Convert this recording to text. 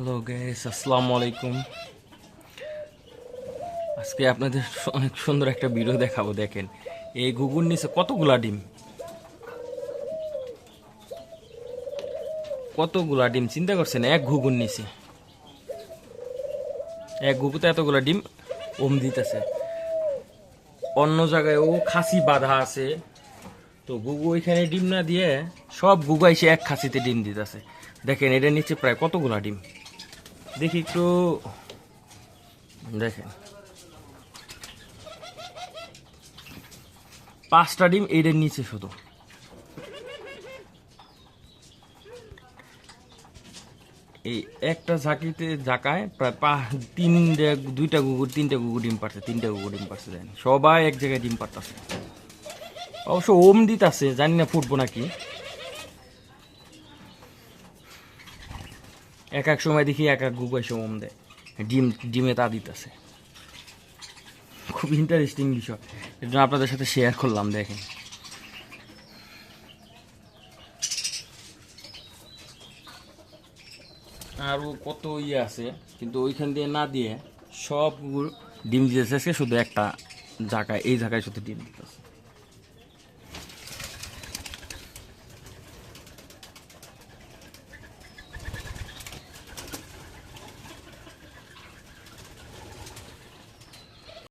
Hello guys আসসালামু আলাইকুম আজকে আপনাদের অনেক সুন্দর একটা ভিডিও দেখাবো, দেখেন। এই গুগুর নিচে কতগুলা ডিম? কতগুলা ডিম? চিন্তা করছেন, এক ঘুগুর নিচে। এক ঘুগুতে এতগুলা ডিম ওম দিতেছে। অন্য জায়গায় ও খাসি বাঁধা আছে। তো গুগু ওইখানে ডিম না দিয়ে সব গুগু এক খাসিতে ডিম দিতেছে। দেখেন, এটার নিচে প্রায় কতগুলা ডিম? দেখি একটু। দেখেন। পাঁচটা ডিম এইটার নিচে শুধু। এই একটা ঝাঁকিতে ঝাঁকায় প্রায় পা তিন দুইটা গুগুর, তিনটা গুগু ডিম পারছে তিনটা গুগু ডিম পারছে দেখেন সবাই এক জায়গায় ডিম পারতেছে অবশ্য ওম দিতাছে, জানি না ফুটবো নাকি। এক এক সময় দেখি, এক এক গুগু এসে ওম দেয়। ডিম, ডিমে তা দিতেছে। খুব ইন্টারেস্টিং বিষয়। জন্য আপনাদের সাথে শেয়ার করলাম, দেখেন। আরও কত ইয়ে আছে, কিন্তু ওইখান দিয়ে না দিয়ে সব ডিম দিতেছে শুধু একটা জায়গায়, এই জায়গায় শুধু ডিম দিতেছে।